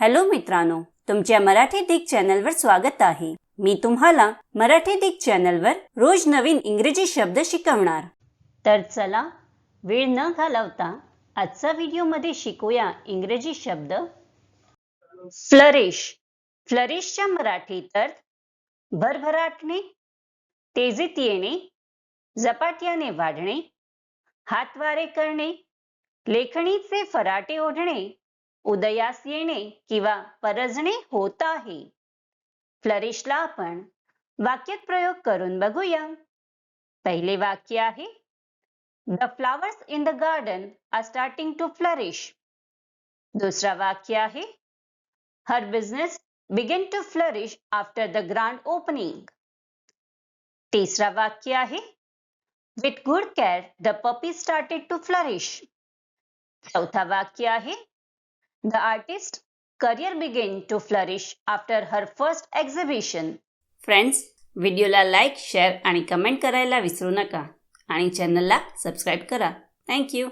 Hello मित्रांनो तुमच्या मराठी दिग चॅनलवर स्वागत आहे. मी तुम्हाला मराठी दिग चॅनलवर रोज नवीन इंग्रजी शब्द शिकवणार. तर चला वेळ न घालवता आजचा व्हिडिओमध्ये शिकूया इंग्रजी शब्द. फ्लरिश. फ्लरिशच्या मराठी तर भरभराटणे तेजीत येणे झपाट्याने वाढणे हातवारे करणे लेखणीचे फराटे ओढणे उदयास येणे किंवा परजणे होत आहे. फ्लरिशला आपण वाक्यात प्रयोग करून बघूया. पहिले वाक्य आहे the flowers in the garden are starting to flourish दुसरा वाक्य आहे her business begin to flourish after the grand opening तिसरा वाक्य आहे with good care the puppy started to flourish चौथा वाक्य आहे the artist career began to flourish after her first exhibition friends व्हिडिओला लाईक शेअर आणि कमेंट करायला विसरू नका. आणि चॅनलला सबस्क्राईब करा. थँक्यू